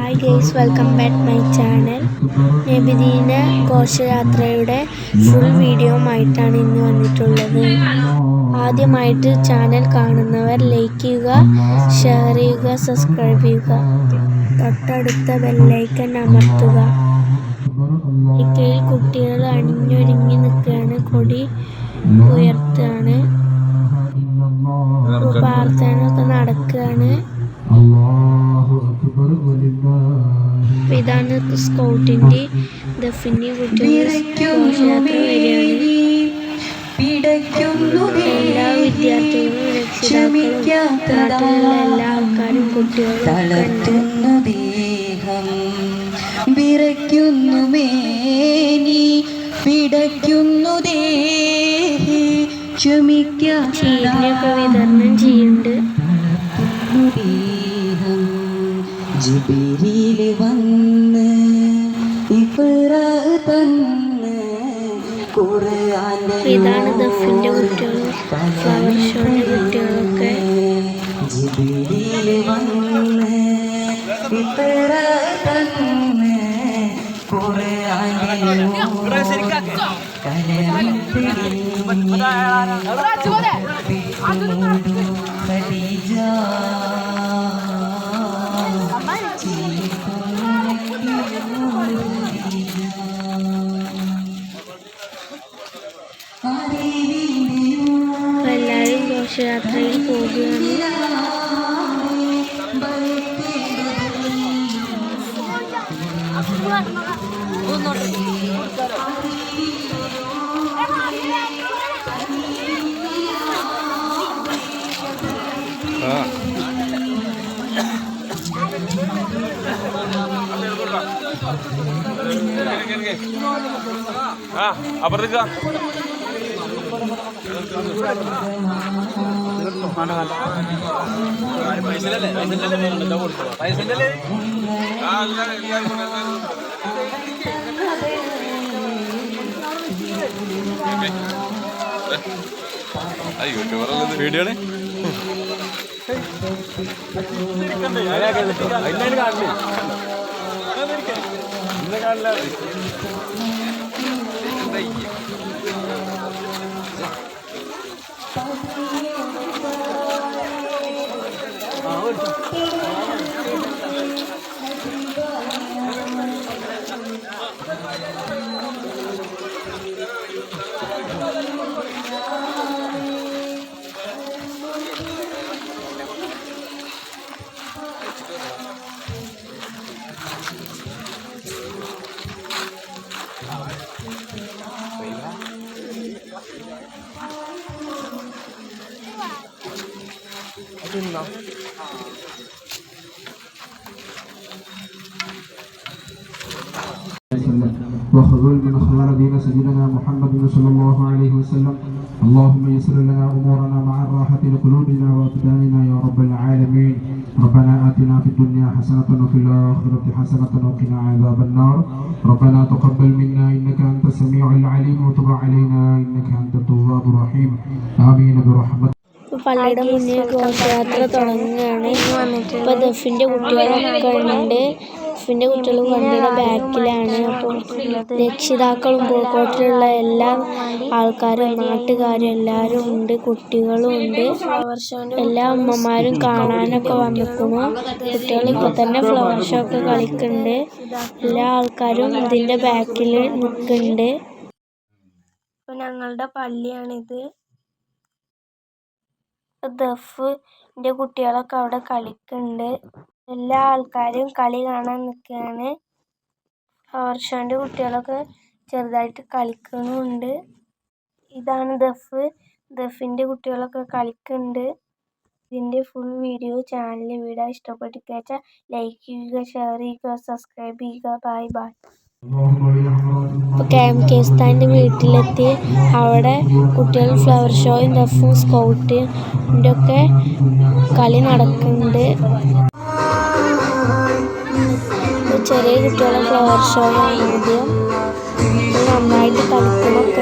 Hi guys welcome back my channel നബിദീന ഘോഷയാത്രയുടെ full വീഡിയോയുമായിട്ടാണ് ഇന്ന് വന്നിട്ടുള്ളത്. ആദ്യമായിട്ട് ചാനൽ കാണുന്നവർ ലൈക്ക് ചെയ്യുക ഷെയർ ചെയ്യുക സബ്സ്ക്രൈബ് ചെയ്യുക. തൊട്ടടുത്ത ബെല്ലൈക്കൻ അമർത്തുക. ഇക്കയിൽ കുട്ടികൾ അണിഞ്ഞൊരുങ്ങി നിൽക്കുകയാണ് കൊടി ഉയർത്തുകയാണ്. പ്രാർത്ഥനയൊക്കെ നടക്കുകയാണ്. ഇതാണ് സ്കൗട്ടിന്റെ കുട്ടികൾ വരികയാണ് എല്ലാ വിദ്യാർത്ഥികളും രക്ഷിതാക്കളും എല്ലാ ആൾക്കാരും കുട്ടികളും ദേഹം വിറയ്ക്കുന്നു മേനി പിടയ്ക്കുന്നു ദേഹി വിതരണം ജിബിരിയിൽ വന്ന് ഇഫ്റ തന്ന് ഇതാണ് ദഫിന്റെ കുട്ടികളും ഫ്ലവർ ഷോന്റെ കുട്ടികളൊക്കെ ജിബിരിയിൽ വന്ന് ഇഫ്റ തന്ന് ഖദീജ എല്ലാവരും ഘോഷയാത്രയിൽ പോകുകയാണ് ആ അപ്പുറത്തേക്ക് വീഡിയോ ആണ്. കാണില്ല? ഇന്ന് കാണില്ല. سنة وخذل من خلال دين سيدنا محمد صلى الله عليه وسلم. اللهم يسر لنا أمورنا مع الراحة لقلوبنا وأبداننا يا رب العالمين. ربنا آتنا في الدنيا حسنة وفي الآخرة حسنة وقنا عذاب النار. ربنا تقبل منا إنك أنت السميع العليم وتب علينا إنك أنت التواب الرحيم. آمين برحمتك. പള്ളിയുടെ മുന്നിൽ ഘോഷയാത്ര തുടങ്ങുകയാണ്. ഇപ്പൊ ദഫിന്റെ കുട്ടികളൊക്കെ ഉണ്ട് ദഫിന്റെ കുട്ടികളും വണ്ടിയുടെ ബാക്കിലാണ്. അപ്പൊ രക്ഷിതാക്കളും പൂക്കോട്ടിലുള്ള എല്ലാ ആൾക്കാരും നാട്ടുകാരും എല്ലാവരും ഉണ്ട് കുട്ടികളും ഉണ്ട്. എല്ലാ അമ്മമാരും കാണാനൊക്കെ വന്നിരിക്കുന്നു. കുട്ടികൾ ഇപ്പൊ തന്നെ ഫ്ലവർ ഷോ ഒക്കെ കളിക്കുന്നുണ്ട്. എല്ലാ ആൾക്കാരും ഇതിന്റെ ബാക്കിൽ നിൽക്കുന്നുണ്ട്. ഇപ്പൊ ഞങ്ങളുടെ പള്ളിയാണിത്. ദഫിന്റെ കുട്ടികളൊക്കെ അവിടെ കളിക്കുന്നുണ്ട് എല്ലാ ആൾക്കാരും കളി കാണാൻ നിൽക്കുകയാണ് ഷോന്റെ കുട്ടികളൊക്കെ ചെറുതായിട്ട് കളിക്കുന്നുണ്ട് ഇതാണ് ദഫ് ദഫിന്റെ കുട്ടികളൊക്കെ കളിക്കുന്നുണ്ട് ഇതിന്റെ ഫുൾ വീഡിയോ ചാനലിൽ വീടാ ഇഷ്ടപ്പെട്ട് കേച്ചാൽ ലൈക്ക് ചെയ്യുക ഷെയർ ചെയ്യുക സബ്സ്ക്രൈബ് ചെയ്യുക. ബൈ ബൈ ഇപ്പോൾ എം കെ സ്ഥാന്റെ വീട്ടിലെത്തി. അവിടെ കുട്ടികൾ ഫ്ലവർ ഷോയും ദഫും സ്കൗട്ടിന്റെ ഒക്കെ കളി നടക്കുന്നുണ്ട്. ചെറിയ കുട്ടികളെ ഫ്ലവർ ഷോ ആണ് ആദ്യം നന്നായിട്ട് കളിക്കണമൊക്കെ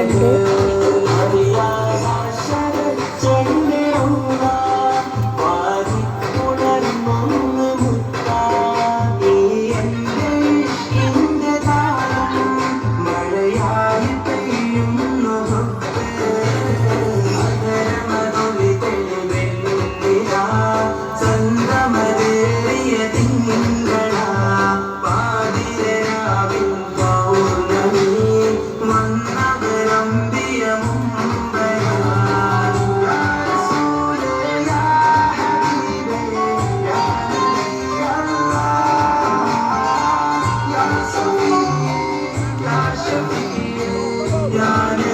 i God.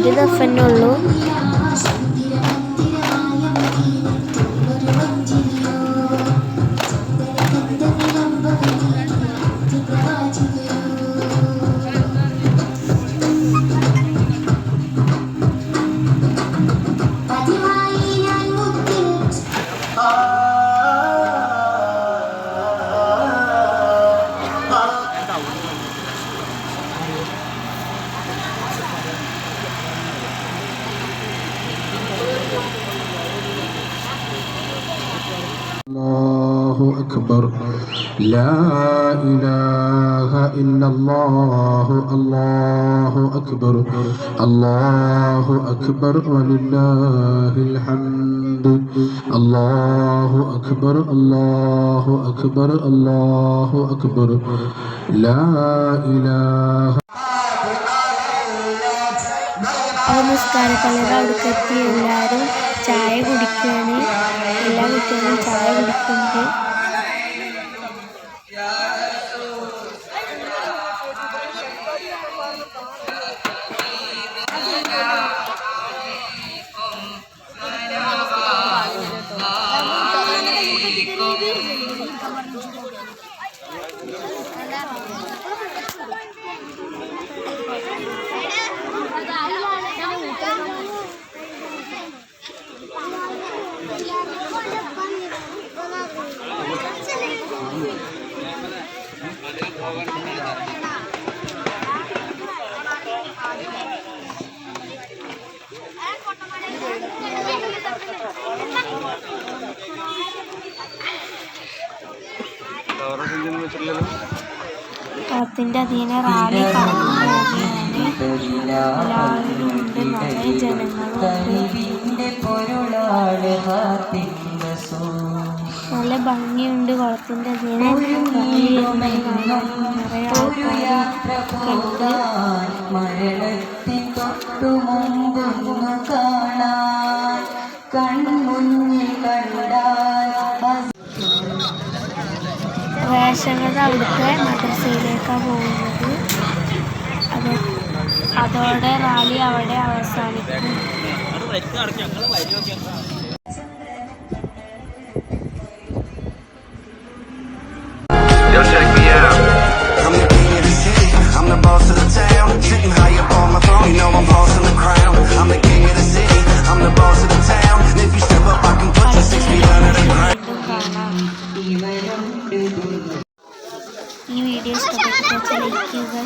ഒരു ദഫ് ഉള്ളൂ أكبر لا إله إلا الله الله أكبر الله أكبر ولله الحمد الله أكبر الله أكبر الله أكبر لا إله അപ്പോൾ നിസ്കാരപ്പള്ളിയുടെ അവിടേക്ക് എത്തി എല്ലാവരും ചായ കുടിക്കുകയാണ് എല്ലാ കുട്ടികളും ചായ കുടിക്കുന്നുണ്ട് on. കുളത്തിന്റെ അധീന റാലി കടന്നു എല്ലാവരും ഉണ്ട് നിറയെ ജനങ്ങളുണ്ട് നല്ല ഭംഗിയുണ്ട് കുളത്തിന്റെ അധീന. നിറയെ ഒരു യാത്ര വേഷങ്ങളുടെ അവിടുത്തെ മദ്രസയിലേക്കാണ് പോകുന്നത് അത് അതോടെ റാലി അവിടെ അവസാനിക്കും. I'm the boss of the town. Sitting high up on my throne.